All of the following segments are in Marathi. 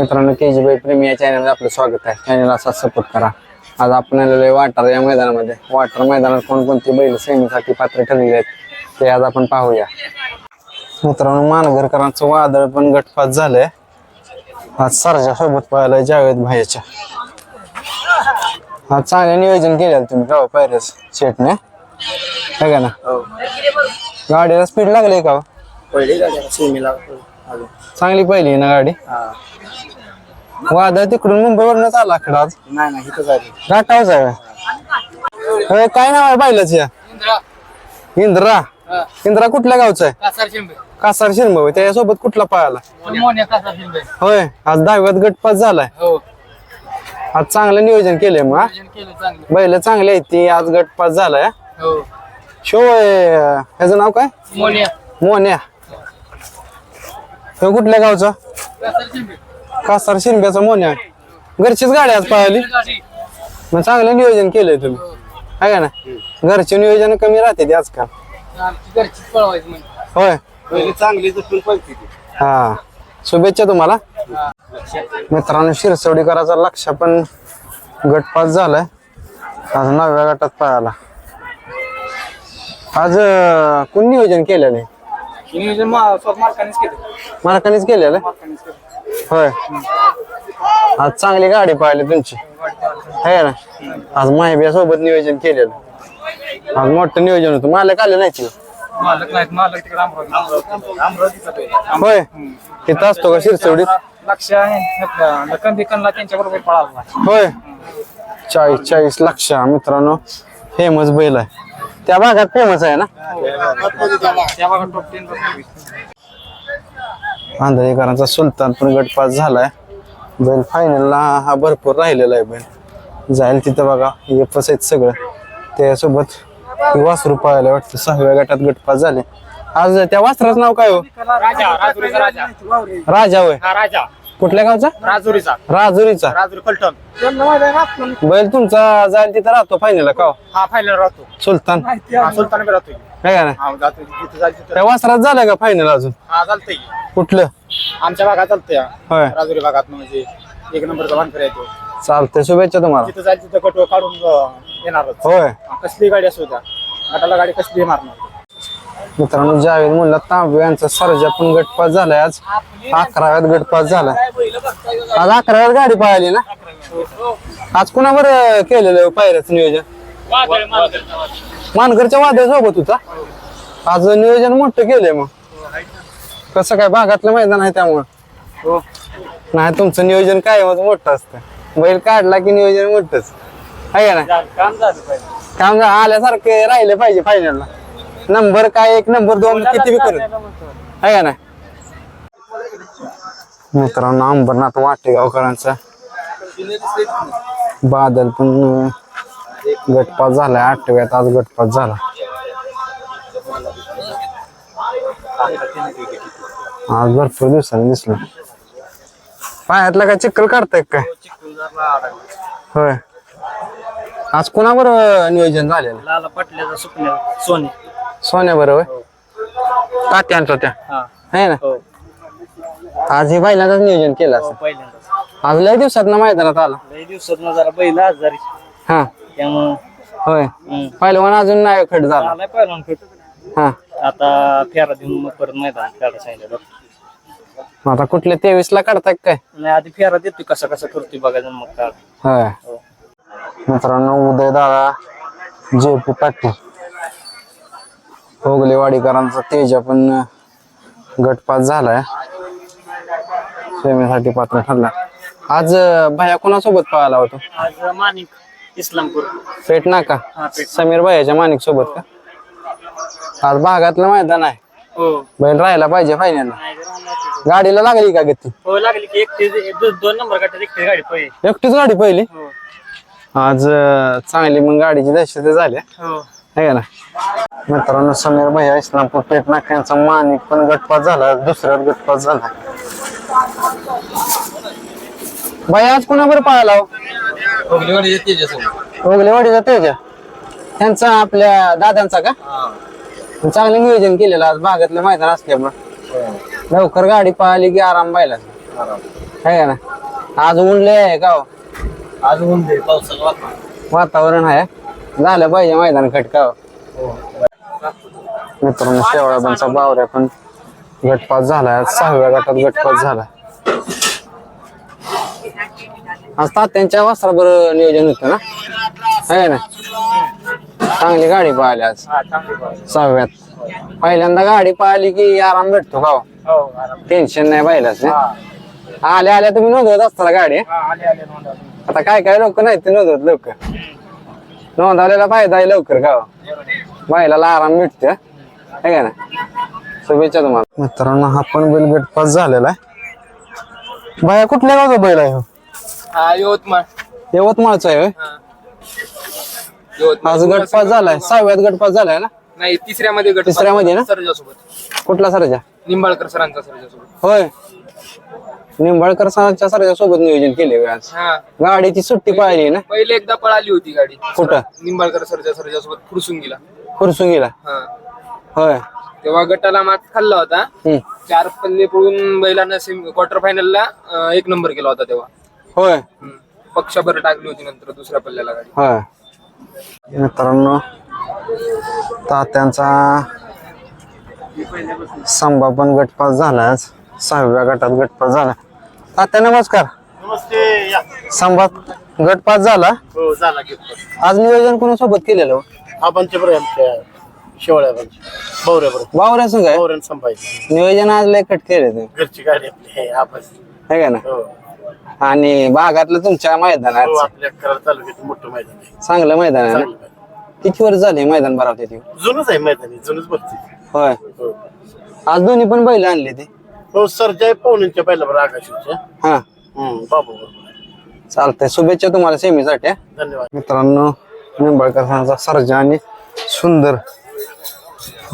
मित्रांनो के जी बाई प्रेमी या चॅनलमध्ये आपलं स्वागत आहे. चॅनल असा सपोर्ट करा. आज आपण आलेलो आहे वाटार या मैदानामध्ये. वाटार मैदानात कोणकोणती बैल सेमीसाठी पात्र ठरलेले आहेत ते आज आपण पाहूया. मित्रांनो मानगरकरांचं वादळ पण गटपात झालंय. आज सरजा सोबत पाहायला जावेद भाईच्या. आज चांगलं नियोजन केलेलं तुम्ही गाव पायरस शेटने है का ना? गाडीला स्पीड लागली का हो? पहिली चांगली पहिली ना गाडी? वादळ तिकडून मुंबईवरूनच आला आकडा आज. नाही नाही इथं झाली आहे काय नाव आहे बैलाच या? इंद्रा. इंद्रा. कुठल्या गावचा आहे? कासार शिंबे. कासार शिरंब त्याच्यासोबत कुठला पळाला? होय. आज दहाव्यात गटपास झालाय. हो. आज चांगलं नियोजन केलंय मग हा? बैल चांगली आहेत ती आज गटपास झालाय हो? शो ह्याचं नाव काय? मोन्या. मोन्या. तो कुठल्या गावचा? कासार शिंब्याचा मोन्या. घरचीच गाडी आज पळाली. मग चांगलं नियोजन केलंय तुम्ही. आहे का ना घरचे नियोजन कमी राहते ते आजकाल. होय. चांगली हा. शुभेच्छा तुम्हाला. मित्रांनो शिरसवडीकराचा लक्ष पण गटपास झालाय. आज नवव्या गटात पळाला. आज कोण नियोजन केलेलं आहे नियोजन मा- स्वतः मालकानेच केलं. मालकानेच केलेलं? आहे? मालकानेच केलं. होय. आज चांगली गाडी पाहिली तुमची. आहे ना? आज माहिबिया सोबत नियोजन केलेलं. आज मोठं नियोजन होतं. मालक आले नाही की मालक नाहीत. मालक तिकडे अमरावती अमरावतीचा पहिला होय. तिथं असतो का शिरसवडीत? लक्ष आहे. लखन बिकनला त्यांच्या बरोबर पळाला. होय. चाळीस चाळीस लक्ष मित्रांनो. फेमस बैल आहे. त्या भागात फेमस आहे ना? आंधळेकरांचा सुलतान पण गटपास झालाय. बैल फायनलला हा भरपूर राहिलेला आहे बैल. जाईल तिथं बघा एफस आहेत सगळं. त्यासोबत वासरू पाहायला वाटतं सहाव्या गटात गटपास झाले. आज त्या वासराचं नाव काय हो? राजा राजा. राजा होय. हा राजा. कुठल्या गावचा? राजुरीचा. राजुरीचा. राजुरी फलटण. बैल तुमचा जाईल तिथं राहतो फायनल का? हो? फायनल राहतो. सुलतान. हा सुलतान बी काय का नाही? हा जातो तिथं जायचं तिथं. त्या वासरात झालं का फायनल अजून? हा चालतंय कुठलं? आमच्या भागात चालतंय हा. होय. राजुरी भागात म्हणजे एक नंबरचा वाहन फिरायचो चालतंय शुभेच्छा तुम्हाला. तिथं जायचं तिथं कटो काढून अं, येणारच. होय. हा, कसली गाडी असू द्या. गटाला गाडी कसली मारणार. मित्रांनो जावेद मुल्ला तांबे यांचा सर्जा पण गटपास झालाय आज. अकराव्यात गटपास झालाय आज अकराव्यात गाडी पाहिली ना? आज कुणावर केलेलं पायऱ्याचं नियोजन? मानकरच्या वाद्या सोबत होता. आज नियोजन मोठं केलंय मग. कसं काय भागातलं मैदान आहे त्यामुळं? नाही तुमचं नियोजन काय मोठं असतं. बैल काढला की नियोजन मोठंच. आहे ना काम झालं आल्यासारखे राहिले पाहिजे फायनलला नंबर काय एक नंबर दोन किती बी करू आहे का ना मित्रांनो अंबरनाथ वाटेगावकरांचा बादल पण अं, गटपास झालाय. आठव्यात आज गटपास झाला. आज भरपूर दिवसांनी दिसलं. पायातला काय चिखल काढताय काय? होय. आज कोणावर नियोजन झालेलं? लाला पाटल्याचा सुकण्या सोने. सोन्या बरोबर? तात्यांचा त्या हा. आहे ना? हो. आज हे बैलांच नियोजन केलं असं. पहिल्यांदा आज लय दिवसात ना मैदानात आला. लई दिवसात जरा बैल आजारी. हा. त्यामुळं होय. हम्म. पहिलवान अजून नाही खट झाला. आलाय पहिला फिट हा. आता फेरा देऊन मग परत मैदान काढा सांगितलं मग आता कुठल्या तेवीस ला काढताय काय? नाही आधी फेरा देतोय कसा कसा करतोय बघायचं मग काढ. होय. हो. मित्रांनो उदय दादा जे पी पाटील. होगलेवाडीकरांचा तेजा पण अं, गटपास झालाय. सेमीसाठी पात्र ठरला. आज भैया कोणासोबत पळाला होतो? आज मानिक इस्लामपूर. पेट हा पेट. समीर भैयाच्या माणिक सोबत का? आज भागातलं मैदान आहे. हो. बैल राहायला पाहिजे फायनलला गाडीला लागली का गती? हो लागली की एक दोन नंबर गाठी एकटी गाडी पहिले एकटीच गाडी पहिली हो. आज चांगली मग गाडीची दहशत झाली. हो. आहे का ना? मित्रांनो समीर भैया इस्लामपूर पेट नाक्यांचा मानिक पण गटपास झाला दुसऱ्यात गटपास झाला. बाई आज कोणावर पाहायला हो? ओगलेवाडीचा तेजा त्यांचा आपल्या दादांचा का? चांगलं नियोजन केलेलं आज भागातलं मैदान असल्यामुळं. लवकर गाडी पळाली की आराम पाहिला. आहे का ना? आज ऊन लय आहे का हो? आज वातावरण. वातावरण आहे. झालं पाहिजे मैदान खटका मित्रांनो शेवळाबांचा बावऱ्या पण गटपास झाला सहाव्या गटात गटपास झाला आज तात्यांच्या वस्त्राबर नियोजन होतं ना? आहे ना? चांगली गाडी पाहिली आज. हा. सहाव्यात. पहिल्यांदा गाडी पाहिली की आराम भेटतो का हो, आराम. टेन्शन नाही पाहिलाच हा. आल्या आल्या तुम्ही नोंदवत असताना गाडी? हा, आले आले नोंदवले. आता काय काय लोक नाही ते नोंदवत लवकर नोंदवलेला फायदा आहे लवकर का? बायला आराम मिळते आहे का ना शुभेच्छा तुम्हाला. मित्रांनो हा पण बैल गटपास झालेला आहे. बाया कुठल्या गावचा बैल आहे हो? हा, यवतमाळ. यवतमाळचा आहे? हा. आज गटपास झालाय. सहाव्यात गटपास झालाय ना? नाही तिसऱ्यामध्ये गट तिसऱ्यामध्ये ना? सरजासोबत. कुठला सरजा? निंबाळकर सरांचा सरजासोबत. होय. निंबाळकर सरांच्या सरजा सोबत नियोजन केले आज. हा. गाडीची सुट्टी पाहिली ना? पहिले एकदा पळाली होती गाडी. कुठं? निंबाळकर सरजासोबत खुरसून गेला फुरसुंगीला हा. होय. तेव्हा गटाला मात खाल्ला होता. हम्म. चार पल्ले पळून बैलानं सेमी क्वार्टर फायनलला एक नंबर केला होता तेव्हा. होय. हम्म. पक्षाभर टाकली होती नंतर दुसऱ्या पल्ल्याला गाडी. होय. मित्रांनो तात्यांचा संभा पण गटपास झाला आज. सहाव्या गटात गटपास झाला. तात्या नमस्कार. नमस्ते या. संभा गटपास झाला. हो झाला आज नियोजन कोणासोबत केलेलं हो? आमच्या शेवळ्या वावऱ्या संघ आहे? नियोजन आज लय कट केले तुम्ही. घरची गाडी आपली आहे आपण है का ना? हो. आणि भागातलं तुमच्या हो, मैदानात आपल्या कराड तालुक्यात मोठं मैदान आहे. चांगलं मैदान आहे चांगलं ना मैदान. किती वर्ष झाले मैदान भरवते ती? जुनच आहे मैदान आहे, जुनच भरती. होय. हो. आज दोन्ही पण बैल आणले ते. हो पाहुण्यांच्या आकाशच्या. हा. हम्म बाबू. बरोबर चालतंय. शुभेच्छा तुम्हाला सेमीसाठी हा. धन्यवाद. मित्रांनो निंबाळकरांचा सर्जा आणि सुंदर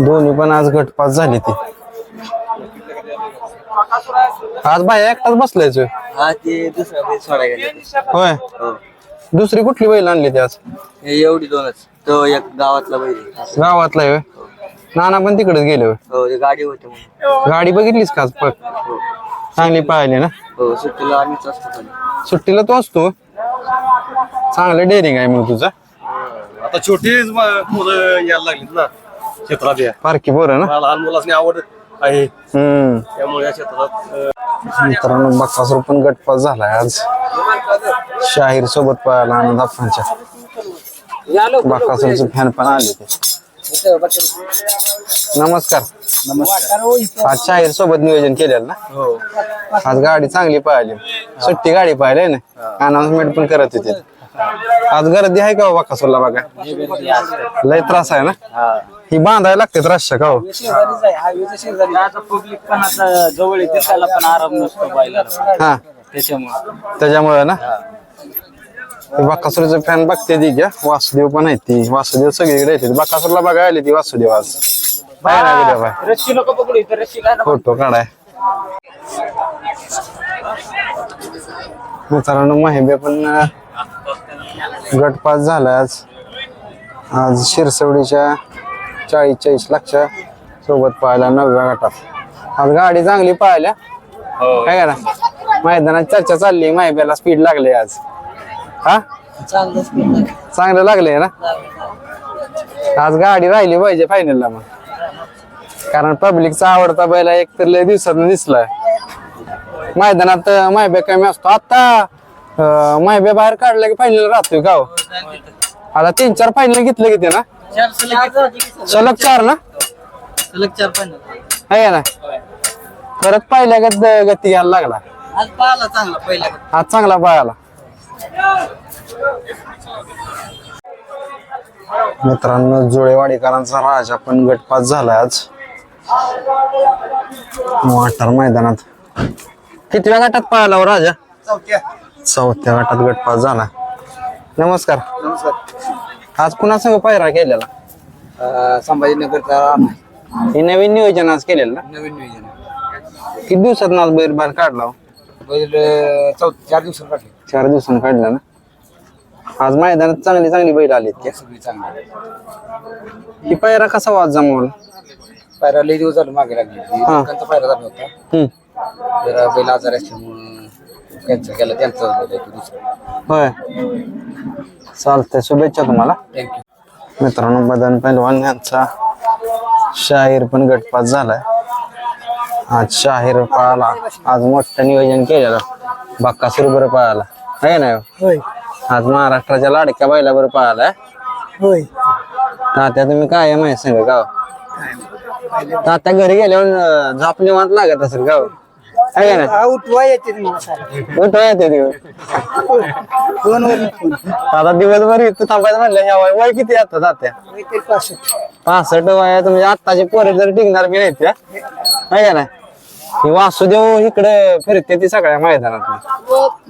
दोन्ही पण आज गटपास झाले ते. आज बाया एकटाच बसलायच होय. हा ते दुसरा बैल सोडायला गेले होय? हो. दुसरी कुठली बैल आणली ते आज? हे एवढी दोनच. तो एक गावातला बैल आहे. गावातला आहे होय. नाना पण तिकडेच गेले होय. हो ते गाडी होते म्हणून. गाडी बघितलीस का आज पळ? चांगली पाहिली ना? हो सुट्टीला आम्हीच असतो सुट्टीला तो असतो? चांगलं डेअरिंग आहे मग तुझा. आता छोटीच म- मुलं यायला लागलीत ना क्षेत्रात या. पारखी बरं ना? मला लहान मुलांनी आवड आहे. हम्म. त्यामुळे या क्षेत्रात अं, मित्रांनो बक्कासूर पण गटपास झालाय आज. शाहीर सोबत पळाला आनंद अप्पांच्या बक्कासूरचे फॅन पण आले ते नमस्कार. आज शाहीर सोबत नियोजन केलेलं ना? आज गाडी चांगली पाहिली सुट्टी गाडी पाहिली ना? अनाउन्समेंट पण करत होते. आज गर्दी आहे का हो बक्कासूरला बघा? लय त्रास आहे ना? ही. बांधायला लागते त्रासच्या का हो? पब्लिक पण आता जवळ येते त्याला पण आराम नसतो बैलाला. हा. त्याच्यामुळे. त्याच्यामुळे ना? बाकासुरचे फॅन बघते ती घ्या वासुदेव पण आहेत ती. वासुदेव सगळीकडे येते बाकासुरला बघायला आली ती वासुदेव आज. बाय ना video बाय. रस्सी नको पकडू इथं रस्सी काय फोटो काढाय. मित्रांनो माहिबे पण गटपास झाला आज. आज शिरसवडीच्या चाळीस चाळीस लाखच्या सोबत पाहायला नवव्या गटात. आज गाडी चांगली पाहिल्या काय ना मैदानात चर्चा चालली. माहिब्याला स्पीड लागले आज. हा? चांगलं लागले ना? आज गाडी राहिली पाहिजे फायनलला मग. कारण पब्लिकचा आवडता बैल एक तर लय दिवसात दिसलाय. मैदानात मायब्या कमी असतो. आता मायब्या बाहेर काढला की फायनल राहतोय का हो? आता तीन चार फायनल घेतले किती ना? सलग चार ना? सलग चार पण आहे ना परत पहिल्या गत घ्यायला लागला. आज पाहिला चांगला पहिला आज चांगला पळाला मित्रांनो जुळेवाडीकरांचा राजा पण गटपास झाला आज. वाटार मैदानात. कितव्या गटात पळाला हो राजा? चौथ्या. गटात गटपास झाला. नमस्कार. आज कुणा संग पायरा केलेला? संभाजीनगरचा हे नवीन नियोजन आज केलेलं ना? नवीन नियोजन किती दिवसात आज बैल बाहेर काढला हो? बैल चौ चार दिवसांनी काढले. चार दिवसांनी काढला ना. आज मैदानात चांगली चांगली बैल आलीत की सगळी चांगली ही पायरा कसा वाज जमवला? पायरा लई दिवस झालं मागे लागली. हा. लोकांचा पायरा झाला होता. हम्म. बैल आजार असल्यामुळं त्यांचं केलं त्यांचं बैल आहे तो दुसरा. होय. चालतंय शुभेच्छा तुम्हाला. थँक्यू मित्रांनो बदन पैलवान यांचा शाहीर पण गटपात झालाय. आज शाहीर पळाला आज मोठं नियोजन केलेलं. बक्कासूर बरं पळाला आहे ना? हो? होय. आज महाराष्ट्राच्या लाडक्या बैला बरं पळालाय होय. तात्या तुम्ही काय आहे माहिती सांगा गाव? तात्या घरी गेल्यावर अं, झोप निवांत लागत असेल गाव? आहे ना उठवा येते उठवा येते दिवस फोन आता दिवसभर इथं थांबायचं म्हणलं ह्या वय वय किती आता तात्या? काहीतरी पासष्ट. पासष्ट वयात म्हणजे आत्ताचे पोरे जर टिकणार बी नाहीत का आहे का नाही? ही वासुदेव इकडे फिरते ती सगळ्या मैदानात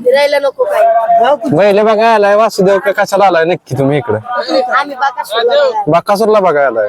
फिरायला नको काही पहिले बघायला आलाय वासुदेव का कशाला आलाय? नक्की तुम्ही इकडे. आम्ही बाका बाकासूरला बघायला. आलाय